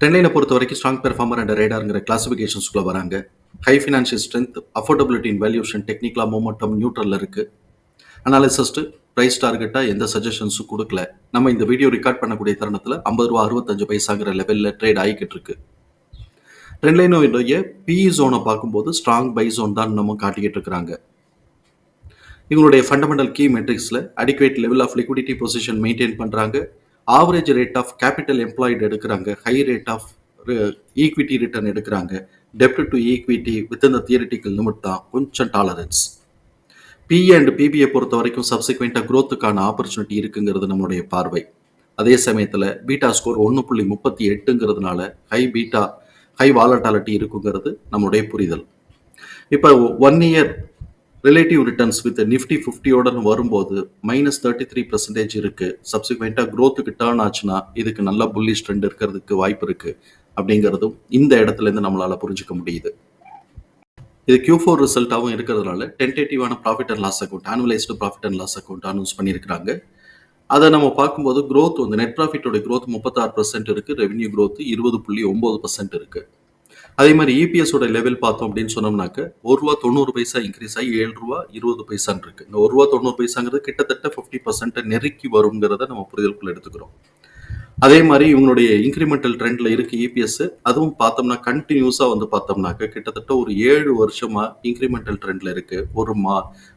டென்லைனை பொறுத்த வரைக்கும் strong performer and ரேடாருங்கிற கிளாசிஃபிகேஷன்ஸ்குள்ள வராங்க high financial strength affordability in valuation டெக்னிக்கலாக மூமெண்டம் நியூட்ரலில் இருக்குது அனாலிசிஸ்ட்டு ப்ரைஸ் டார்கெட்டாக எந்த சஜஷன்ஸும் கொடுக்கல. நம்ம இந்த வீடியோ ரெக்கார்ட் பண்ணக்கூடிய தருணத்தில் ஐம்பது ரூபா அறுபத்தஞ்சு பைசாங்கிற லெவலில் ட்ரேட் ஆகிக்கிட்டு இருக்கு. ட்ரெண்ட்லைனுடைய பி ஜோனை பார்க்கும்போது ஸ்ட்ராங் பை ஜோன் தான் நம்ம காட்டிக்கிட்டு இருக்கிறாங்க. இவங்களுடைய fundamental key மெட்ரிக்ஸில் adequate level of liquidity position maintain பண்ணுறாங்க average rate of capital employed எடுக்கிறாங்க. High rate of equity return எடுக்கிறாங்க. டெப்ட் to equity with the theoretical limit தான் கொஞ்சம் டாலரன்ஸ் பிஏ அண்ட் பிபிஏ பொறுத்த வரைக்கும் சப்சிக்வெண்ட்டாக க்ரோத்துக்கான ஆப்பர்ச்சுனிட்டி இருக்குங்கிறது நம்மளுடைய பார்வை. அதே சமயத்தில் பீட்டா ஸ்கோர் ஒன்று புள்ளி முப்பத்தி எட்டுங்கிறதுனால ஹை பீட்டா ஹை வாலட்டாலிட்டி இருக்குங்கிறது நம்மளுடைய புரிதல். இப்போ one year relative returns with Nifty ஃபிஃப்டியோடன் வரும்போது மைனஸ் தேர்ட்டி த்ரீ பர்சன்டேஜ் இருக்கு சப்சிக்வெண்ட்டாக க்ரோத்துக்கு டேர்ன் ஆச்சுன்னா இதுக்கு நல்ல புல்லிஷ் ட்ரெண்ட் இருக்கிறதுக்கு வாய்ப்பு இருக்கு. அப்படிங்கிறதும் இந்த இடத்துல இருந்து நம்மளால புரிஞ்சுக்க முடியுது. இது கியூ ஃபோர் ரிசல்ட்டாகவும் இருக்கிறதுனால டென்டேட்டிவான profit and loss account annualised profit and loss account announce பண்ணியிருக்காங்க அதை நம்ம பார்க்கும்போது க்ரோத் வந்து நெட் ப்ராஃபிட்டோட க்ரோத் முப்பத்தாறு பர்சன்ட் இருக்குது ரெவன்யூ க்ரோத் இருபது புள்ளி ஒம்பது பர்சன்ட் இருக்குது அதே மாதிரி இபிஎஸோட லெவல் பார்த்தோம் அப்படின்னு சொன்னோம்னாக்க ஒரு ரூபா தொண்ணூறு பைசா இன்க்ரீஸ் ஆகி ஏழு ரூபா இருபது பைசான் இருக்கு. இந்த ஒரு ரூபா தொண்ணூறு பைசாங்கிறது கிட்டத்தட்ட ஃபிஃப்டி பர்சன்ட் நெருக்கி வருங்கிறத நம்ம புரிதலுக்குள்ள எடுத்துக்கிறோம். அதே மாதிரி இவங்களுடைய இன்க்ரிமெண்டல் ட்ரெண்ட்ல இருக்கு இபிஎஸ் அதுவும் பார்த்தோம்னா கண்டினியூஸா வந்து பார்த்தோம்னாக்க கிட்டத்தட்ட ஒரு ஏழு வருஷமா இன்க்ரிமெண்டல் ட்ரெண்ட்ல இருக்கு. ஒரு மா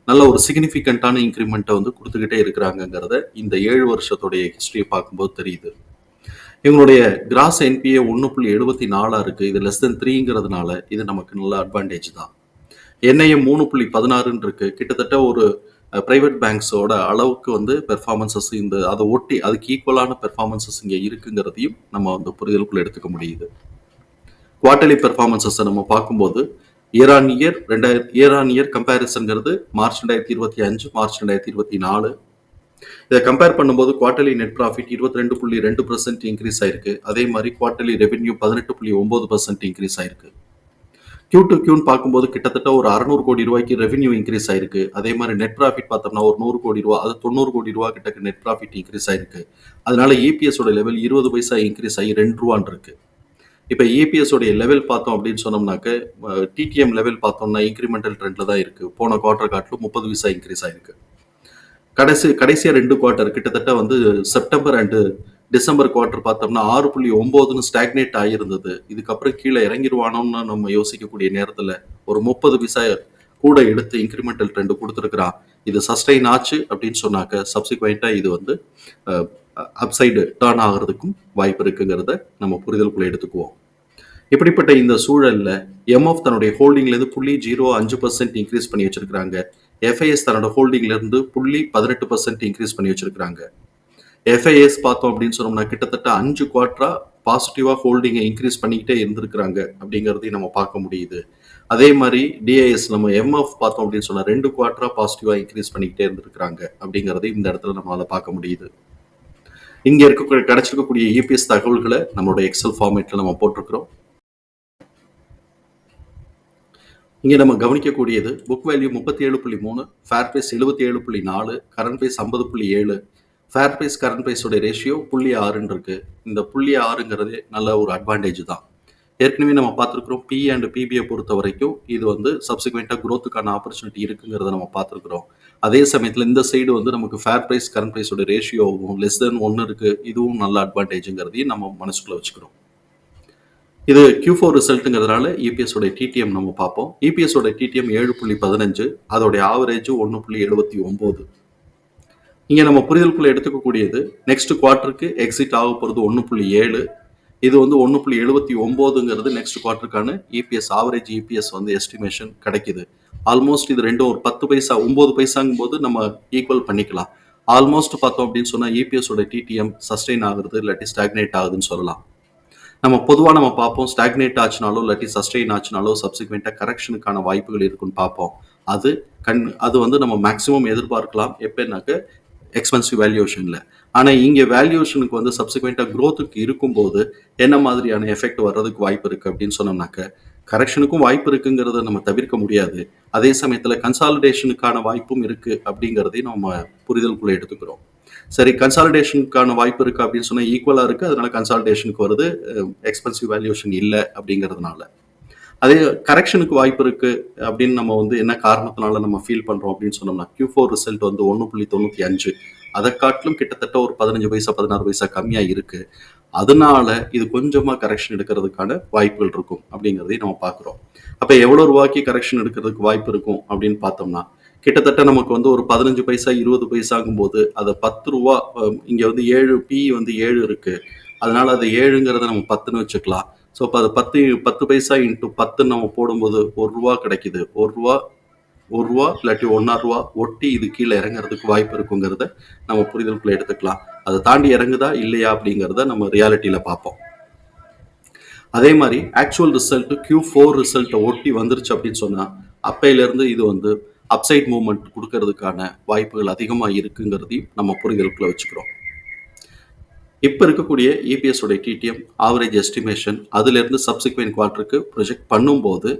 நல்ல ஒரு சிக்னிஃபிகண்டான இன்க்ரிமெண்ட்டை வந்து கொடுத்துக்கிட்டே இருக்கிறாங்கங்கிறத இந்த ஏழு வருஷத்துடைய ஹிஸ்டரியை பார்க்கும்போது தெரியுது. இவங்களுடைய கிராஸ் என்பிஏ ஒன்று புள்ளி எழுபத்தி நாலாக இருக்குது இது லெஸ் தென் த்ரீங்கிறதுனால இது நமக்கு நல்ல அட்வான்டேஜ் தான். என்ஐஎம் மூணு புள்ளி பதினாறுன்னு இருக்குது கிட்டத்தட்ட ஒரு ப்ரைவேட் பேங்க்ஸோட அளவுக்கு வந்து பெர்ஃபார்மன்சஸ் இந்த அதை ஒட்டி அதுக்கு ஈக்குவலான பெர்ஃபார்மன்சஸ் இங்கே இருக்குங்கிறதையும் நம்ம வந்து புரிதலுக்குள்ள எடுத்துக்க முடியுது. குவார்டர்லி பெர்ஃபார்மன்சஸை நம்ம பார்க்கும்போது இயர் ஆன் இயர் ரெண்டாயிரத்தி இயர் ஆன் இயர் கம்பேரிசன்கிறது மார்ச் ரெண்டாயிரத்தி இருபத்தி அஞ்சு மார்ச் ரெண்டாயிரத்தி இருபத்தி நாலு இதை கம்பேர் பண்ணும்போது குவார்டர்லி நெட் ப்ராஃபிட் இருபத்தி ரெண்டு புள்ளி ரெண்டு பர்சன்ட் இன்க்ரீஸ் ஆயிருக்கு. அதே மாதிரி குவார்டர்லி ரெவென்யூ பதினெட்டு புள்ளி ஒன்பது பர்சன்ட் இன்க்ரீஸ் ஆயிருக்கு. கியூ டு கியூன்னு பார்க்கும்போது கிட்டத்தட்ட ஒரு அறநூறு கோடி ரூபாய்க்கு ரெவென்யூ இன்க்ரீஸ் ஆயிருக்கு. அதே மாதிரி நெட் ப்ராஃபிட் பார்த்தோம்னா ஒரு நூறு கோடி ரூபா அது தொண்ணூறு கோடி ரூபா கிட்ட நெட் ப்ராஃபிட் இன்க்ரீஸ் ஆயிருக்கு. அதனால EPS லெவல் இருபது பைசா இன்க்ரீஸ் ஆகி ரெண்டு ரூபான்னு இருக்கு. இப்போ EPS உடைய லெவல் பார்த்தோம் அப்படின்னு சொன்னோம்னாக்க டிடிஎம் லெவல் பார்த்தோம்னா இன்க்ரிமெண்டல் ட்ரெண்ட்ல தான் இருக்கு. போன குவார்டர் காட்டிலும் முப்பது பைசா இன்க்ரீஸ் ஆயிருக்கு. கடைசி கடைசியா ரெண்டு குவார்ட்டர் கிட்டத்தட்ட வந்து செப்டம்பர் அண்டு டிசம்பர் குவார்ட்டர் பார்த்தோம்னா ஆறு புள்ளி ஒன்பதுன்னு ஸ்டாக்னேட் ஆகியிருந்தது இதுக்கப்புறம் கீழே இறங்கிடுவானோன்னு நம்ம யோசிக்கக்கூடிய நேரத்தில் ஒரு முப்பது பைசா கூட எடுத்து இன்க்ரிமெண்டல் ட்ரெண்ட் கொடுத்துருக்குறான். இது சஸ்டைன் ஆச்சு அப்படின்னு சொன்னாக்க சப்சிக்வெண்ட்டாக இது வந்து அப்சைடு டேர்ன் ஆகிறதுக்கும் வாய்ப்பு இருக்குங்கிறத நம்ம புரிதலுக்குள்ளே எடுத்துக்குவோம். இப்படிப்பட்ட இந்த சூழலில் எம்எஃப் தன்னுடைய ஹோல்டிங்லேருந்து புள்ளி ஜீரோ அஞ்சு பர்சன்ட் இன்க்ரீஸ் பண்ணி வச்சிருக்கிறாங்க. எஃப்ஐஎஸ் தன்னோட ஹோல்டிங்ல இருந்து புள்ளி பதினெட்டு பர்சன்ட் இன்க்ரீஸ் பண்ணி வச்சிருக்கிறாங்க. எஃப்ஐஎஸ் பார்த்தோம் அப்படின்னு சொன்னோம்னா கிட்டத்தட்ட அஞ்சு குவார்ட்டரா பாசிட்டிவா ஹோல்டிங்கை இன்க்ரீஸ் பண்ணிக்கிட்டே இருந்திருக்கிறாங்க அப்படிங்கிறதையும் நம்ம பார்க்க முடியுது. அதே மாதிரி டிஐஎஸ் நம்ம எம்எஃப் பார்த்தோம் அப்படின்னு சொன்னா ரெண்டு குவார்ட்டரா பாசிட்டிவா இன்க்ரீஸ் பண்ணிக்கிட்டே இருந்திருக்கிறாங்க அப்படிங்கிறதையும் இந்த இடத்துல நம்மளால் பார்க்க முடியுது. இங்க இருக்க கிடைச்சிருக்கக்கூடிய இபிஎஸ் தகவல்களை நம்மளோட எக்ஸல் ஃபார்மேட்ல நம்ம போட்டிருக்கிறோம். இங்கே நம்ம கவனிக்கக்கூடியது புக் வேல்யூ முப்பத்தி ஏழு புள்ளி மூணு ஃபேர் ப்ரைஸ் எழுபத்தி ஏழு புள்ளி நாலு கரண்ட் ப்ரைஸ் ஐம்பது புள்ளி ஏழு ஃபேர் ப்ரைஸ் கரண்ட் பிரைஸோட ரேஷியோ புள்ளி ஆறுன்னு இருக்குது இந்த புள்ளி ஆறுங்கிறதே நல்ல ஒரு அட்வான்டேஜ் தான். ஏற்கனவே நம்ம பார்த்துருக்குறோம் பி அண்ட் பிபிஐ பொறுத்த வரைக்கும் இது வந்து சப்சிக்வெண்ட்டாக க்ரோத்துக்கான ஆப்பர்ச்சுனிட்டி இருக்குங்கிறத நம்ம பார்த்துருக்குறோம். அதே சமயத்தில் இந்த சைடு வந்து நமக்கு ஃபேர் ப்ரைஸ் கரண்ட் ப்ரைஸோட ரேஷியோவும் லெஸ் தென் ஒன்று இருக்குது இதுவும் நல்ல அட்வான்டேஜுங்கிறதையும் நம்ம மனசுக்குள்ள வச்சுக்கிறோம். இது கியூ ஃபோர் ரிசல்ட்டுங்கிறதுனால இபிஎஸோட டிடிஎம் நம்ம பார்ப்போம். இபிஎஸோட டிடிஎம் ஏழு புள்ளி பதினஞ்சு அதோடைய ஆவரேஜ் ஒன்று புள்ளி எழுபத்தி ஒம்பது இங்கே நம்ம புரிதலுக்குள்ளே எடுத்துக்கக்கூடியது நெக்ஸ்ட் குவார்ட்டருக்கு எக்ஸிட் ஆக போகிறது ஒன்று புள்ளி ஏழு. இது வந்து ஒன்று புள்ளி எழுபத்தி ஒம்போதுங்கிறது நெக்ஸ்ட் குவார்ட்டருக்கான இபிஎஸ் ஆவரேஜ் இபிஎஸ் வந்து எஸ்டிமேஷன் கிடைக்கிது. ஆல்மோஸ்ட் இது ரெண்டும் ஒரு பத்து பைசா ஒம்பது பைசாங்கும் போது நம்ம ஈக்குவல் பண்ணிக்கலாம். ஆல்மோஸ்ட் பார்த்தோம் அப்படின்னு சொன்னால் இபிஎஸோட டிடிஎம் சஸ்டெயின் ஆகுறது இல்லாட்டி ஸ்டாக்னேட் ஆகுதுன்னு சொல்லலாம். நம்ம பொதுவாக நம்ம பார்ப்போம் ஸ்டாக்னேட் ஆச்சுனாலோ இல்லாட்டி சஸ்டெயின் ஆச்சுனாலோ சப்சிக்வெண்ட்டாக கரெக்ஷனுக்கான வாய்ப்புகள் இருக்குன்னு பார்ப்போம். அது கண் அது வந்து நம்ம மேக்ஸிமம் எதிர்பார்க்கலாம். எப்படின்னாக்க எக்ஸ்பென்சிவ் வேல்யூஷனில் ஆனால் இங்கே வேல்யூஷனுக்கு வந்து சப்சிக்வெண்ட்டாக க்ரோத்துக்கு இருக்கும்போது என்ன மாதிரியான எஃபெக்ட் வர்றதுக்கு வாய்ப்பு இருக்குது அப்படின்னு சொன்னோம்னாக்க கரெக்ஷனுக்கும் வாய்ப்பு இருக்குங்கிறத நம்ம தவிர்க்க முடியாது. அதே சமயத்தில் கன்சாலிடேஷனுக்கான வாய்ப்பும் இருக்குது அப்படிங்கிறதையும் நம்ம புரிதலுக்குள்ளே எடுத்துக்கிறோம். சரி கன்சாலிடேஷனுக்கான வாய்ப்பு இருக்குது அப்படின்னு சொன்னால் ஈக்குவலாக இருக்குது அதனால கன்சாலிடேஷனுக்கு வருது. எக்ஸ்பென்சிவ் வேல்யூஷன் இல்லை அப்படிங்கிறதுனால. அதே கரெக்ஷனுக்கு வாய்ப்பு இருக்கு அப்படின்னு நம்ம வந்து என்ன காரணத்தினால நம்ம ஃபீல் பண்றோம் அப்படின்னு சொன்னோம்னா கியூ ஃபோர் ரிசல்ட் வந்து ஒன்று புள்ளி தொண்ணூற்றி அஞ்சு. அதை காட்டிலும் கிட்டத்தட்ட ஒரு பதினஞ்சு பைசா பதினாறு பைசா கம்மியா இருக்கு. அதனால இது கொஞ்சமா கரெக்ஷன் எடுக்கிறதுக்கான வாய்ப்புகள் இருக்கும் அப்படிங்கிறதையும் நம்ம பார்க்குறோம். அப்போ எவ்வளோ ரூபாய்க்கு கரெக்ஷன் எடுக்கிறதுக்கு வாய்ப்பு இருக்கும் அப்படின்னு பார்த்தோம்னா கிட்டத்தட்ட நமக்கு வந்து ஒரு பதினஞ்சு பைசா இருபது பைசாங்கும் போது அதை பத்து ரூபா இங்கே வந்து ஏழு பி வந்து ஏழு இருக்கு. அதனால அது ஏழுங்கிறத நம்ம பத்துன்னு வச்சுக்கலாம். ஸோ இப்போ அது பத்து பத்து பைசா இன்ட்டு பத்துன்னு நம்ம போடும்போது ஒரு ரூபா கிடைக்குது. ஒரு ரூபா ஒரு ரூபா இல்லாட்டி ஒன்றா ரூபா ஒட்டி இது கீழே இறங்குறதுக்கு வாய்ப்பு இருக்குங்கிறத நம்ம புரிதலுக்குள்ள எடுத்துக்கலாம். அதை தாண்டி இறங்குதா இல்லையா அப்படிங்கிறத நம்ம ரியாலிட்டியில் பார்ப்போம். அதே மாதிரி ஆக்சுவல் ரிசல்ட் கியூ ஃபோர் ரிசல்ட்டை ஒட்டி வந்துருச்சு அப்படின்னு சொன்னால் அப்பையிலேருந்து இது வந்து அப்சைட் மூமெண்ட் கொடுக்கறதுக்கான வாய்ப்புகள் அதிகமாக இருக்குங்கிறதையும் நம்ம புரிதலுக்குள்ள வச்சுக்கிறோம். இப்போ இருக்கக்கூடிய EPS உடைய டிடிஎம் ஆவரேஜ் எஸ்டிமேஷன் அதிலிருந்து சப்சிக்வெண்ட் குவார்ட்டருக்கு ப்ரொஜெக்ட் பண்ணும்போது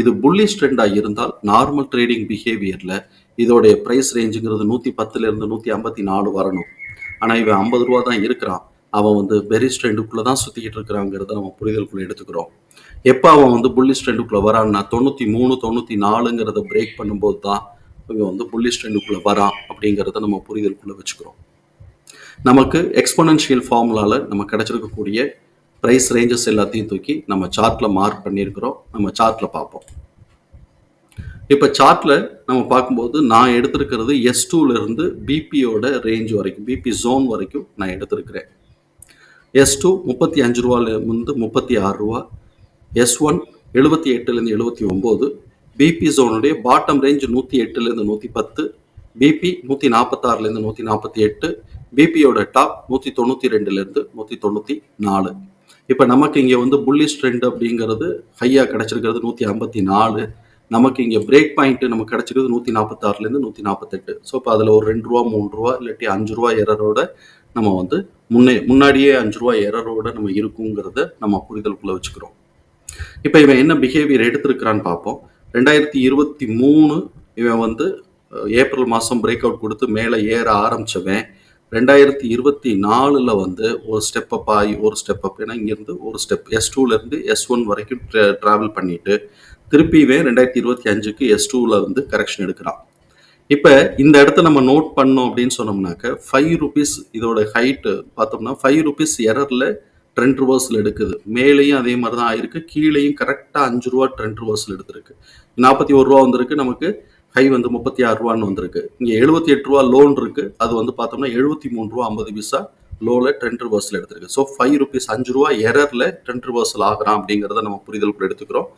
இது புல்லிஷ் ட்ரெண்டாக இருந்தால் நார்மல் ட்ரேடிங் பிஹேவியரில் இதோடைய ப்ரைஸ் ரேஞ்சுங்கிறது நூற்றி பத்துலேருந்து நூற்றி ஐம்பத்தி நாலு வரணும். ஆனால் இவன் ஐம்பது ரூபா தான் இருக்கிறான். அவன் வந்து பெரிஸ் ட்ரெண்டுக்குள்ளே தான் சுற்றிக்கிட்டு இருக்கிறாங்கிறத நம்ம புரிதலுக்குள்ளே எடுத்துக்கிறோம். எப்போ அவன் வந்து புல்லிஷ் ட்ரெண்டுக்குள்ளே வரான்னா தொண்ணூற்றி மூணு தொண்ணூற்றி நாலுங்கிறத பிரேக் பண்ணும்போது தான் இவன் வந்து புல்லிஷ் ட்ரெண்டுக்குள்ளே வரான் அப்படிங்கிறத நம்ம புரிதலுக்குள்ளே வச்சுக்கிறோம். நமக்கு எக்ஸ்பொனன்ஷியல் ஃபார்முலால நம்ம கிடைச்சிருக்கக்கூடிய ப்ரைஸ் ரேஞ்சஸ் எல்லாத்தையும் தூக்கி நம்ம சார்ட்டில் மார்க் பண்ணியிருக்கிறோம். நம்ம சார்ட்டில் பார்ப்போம். இப்போ சார்ட்டில் நம்ம பார்க்கும்போது நான் எடுத்திருக்கிறது எஸ் இருந்து பிபியோட ரேஞ்ச் வரைக்கும் பிபி ஜோன் வரைக்கும் நான் எடுத்திருக்கிறேன். எஸ் டூ முப்பத்தி அஞ்சு ரூபாலேருந்து முப்பத்தி ஆறு ரூபா எஸ் ஒன் எழுபத்தி எட்டுலேருந்து எழுபத்தி ஒம்பது பிபி ஜோனுடைய பாட்டம் ரேஞ்ச் நூற்றி எட்டுலேருந்து நூற்றி பத்து பிபி நூற்றி நாற்பத்தாறுலேருந்து நூற்றி நாற்பத்தி எட்டு பிபியோட டாப் நூற்றி தொண்ணூற்றி ரெண்டுலேருந்து நூற்றி தொண்ணூற்றி நாலு. இப்போ நமக்கு இங்கே வந்து புல்லிஷ் ட்ரெண்ட் அப்படிங்கிறது ஹையாக கிடச்சிருக்கிறது நூற்றி ஐம்பத்தி நாலு. நமக்கு இங்கே பிரேக் பாயிண்ட்டு நமக்கு கிடச்சிருக்கிறது நூற்றி நாற்பத்தாறுலேருந்து நூற்றி நாற்பத்தெட்டு. ஸோ இப்போ அதில் ஒரு ரெண்டு ரூபா மூணு ரூபா இல்லாட்டி அஞ்சு ரூபா எரரோட நம்ம வந்து முன்னே முன்னாடியே அஞ்சு ரூபா எரரோட நம்ம இருக்குங்கிறத நம்ம புரிதலுக்குள்ளே வச்சுக்கிறோம். இப்போ இவன் என்ன பிஹேவியர் எடுத்திருக்கிறான்னு பார்ப்போம். ரெண்டாயிரத்தி இருபத்தி மூணு இவன் வந்து ஏப்ரல் மாதம் பிரேக் அவுட் கொடுத்து மேலே ஏற ஆரம்பிச்சவன். ரெண்டாயிரத்தி இருபத்தி நாலில் வந்து ஒரு ஸ்டெப் அப் ஆகி ஒரு ஸ்டெப் அப் ஏன்னா இங்கேருந்து ஒரு ஸ்டெப் எஸ் டூலேருந்து எஸ் ஒன் வரைக்கும் ட்ராவல் பண்ணிட்டு திருப்பி ரெண்டாயிரத்தி இருபத்தி அஞ்சுக்கு எஸ் டூவில் வந்து கரெக்ஷன் எடுக்கிறான். இப்போ இந்த இடத்த நம்ம நோட் பண்ணோம் அப்படின்னு சொன்னோம்னாக்க ஃபைவ் ருபீஸ் இதோட ஹைட்டு பார்த்தோம்னா ஃபைவ் ருபீஸ் எரரில் ட்ரெண்ட் ரிவர்ஸில் எடுக்குது. மேலேயும் அதே மாதிரி தான் ஆயிருக்கு. கீழேயும் கரெக்டாக அஞ்சு ரூபா ட்ரெண்ட் ரிவர்ஸில் எடுத்திருக்கு. நாற்பத்தி ஒரு ரூபா வந்திருக்கு. நமக்கு ஹை வந்து முப்பத்தி ஆறு ரூபான்னு வந்திருக்கு. இங்கே எழுபத்தி எட்டு ரூபா லோன் இருக்கு. அது வந்து பார்த்தோம்னா எழுபத்தி மூணு ரூபா ஐம்பது பைசா லோவில் ட்ரெண்ட் ரிவர்ஸில் எடுத்திருக்கு. ஸோ ஃபைவ் ருபீஸ் அஞ்சு ரூபா எரரில் ட்ரெண்ட் ரிவர்ஸில் ஆகிறான் அப்படிங்கிறத நம்ம புரிதல் கூட எடுத்துக்கிறோம்.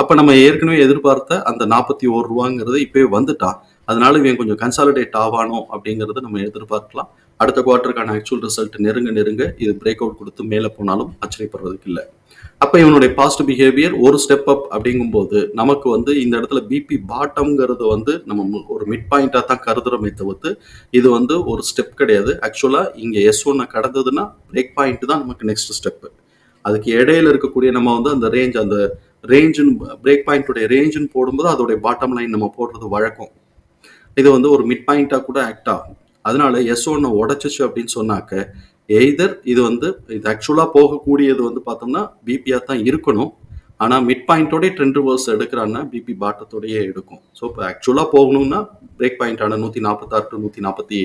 அப்போ நம்ம ஏற்கனவே எதிர்பார்த்த அந்த நாற்பத்தி ஒரு ரூபாங்கிறது இப்போவே வந்துட்டான். அதனால இவன் கொஞ்சம் கன்சாலிடேட் ஆவானோ அப்படிங்கிறத நம்ம எதிர்பார்க்கலாம். அடுத்த குவார்ட்டருக்கான ஆக்சுவல் ரிசல்ட் நெருங்க நெருங்க இது பிரேக் அவுட் கொடுத்து மேலே போனாலும் ஆச்சரியப்படுறதுக்கு இல்லை. அப்போ இவனுடைய பாஸ்ட் பிஹேவியர் ஒரு ஸ்டெப் அப் அப்படிங்கும்போது நமக்கு வந்து இந்த இடத்துல பிபி பாட்டம்ங்கிறது வந்து நம்ம ஒரு மிட் பாயிண்டாக தான் கருதுறோமே தவிர்த்து இது வந்து ஒரு ஸ்டெப் கிடையாது. ஆக்சுவலாக இங்கே எஸ் ஒன்னை கடந்ததுன்னா பிரேக் பாயிண்ட் தான் நமக்கு நெக்ஸ்ட் ஸ்டெப்பு அதுக்கு இடையில இருக்கக்கூடிய நம்ம வந்து அந்த ரேஞ்ச் அந்த ரேஞ்சுன்னு பிரேக் பாயிண்ட்டுடைய ரேஞ்சுன்னு போடும்போது அதோடைய பாட்டம் லைன் நம்ம போடுறது வழக்கம். இது வந்து ஒரு மிட் பாயிண்டாக கூட ஆக்ட் ஆகும். அதனால எஸ் ஒன்னை உடச்சிச்சு அப்படின்னு சொன்னாக்க எய்தர் இது வந்து இது ஆக்சுவலாக போகக்கூடியது வந்து பார்த்தோம்னா பிபியாக தான் இருக்கணும். ஆனால் மிட் பாயிண்டோடய ட்ரெண்ட் ரிவர்ஸ் எடுக்கிறான்னா பிபி பாட்டத்தோடையே எடுக்கும். ஸோ இப்போ ஆக்சுவலாக போகணும்னா பிரேக் பாயிண்டான நூற்றி நாற்பத்தாறு டு நூற்றி நாற்பத்தி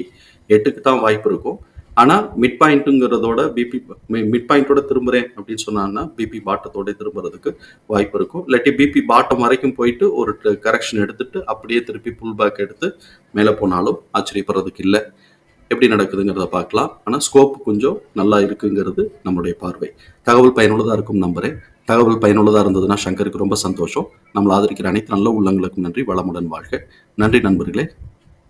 எட்டுக்கு தான் வாய்ப்பு இருக்கும். ஆனால் மிட் பாயிண்ட்டுங்கிறதோட பிபி மிட் பாயிண்ட்டோட திரும்புகிறேன் அப்படின்னு சொன்னான்னா பிபி பாட்டத்தோட திரும்புறதுக்கு வாய்ப்பு இருக்கும். இல்லாட்டி பிபி பாட்டம் வரைக்கும் போயிட்டு ஒரு கரெக்ஷன் எடுத்துட்டு அப்படியே திருப்பி புல் பேக் எடுத்து மேலே போனாலும் ஆச்சரியப்படுறதுக்கு இல்லை. எப்படி நடக்குதுங்கிறத பார்க்கலாம். ஆனால் ஸ்கோப் கொஞ்சம் நல்லா இருக்குங்கிறது நம்மளுடைய பார்வை. தகவல் பயனுள்ளதாக இருக்கும் நம்புறேன். தகவல் பயனுள்ளதாக இருந்ததுன்னா சங்கருக்கு ரொம்ப சந்தோஷம். நம்மளை ஆதரிக்கிற அனைத்து நல்ல உள்ளங்களுக்கும் நன்றி. வளமுடன் வாழ்க. நன்றி நண்பர்களே.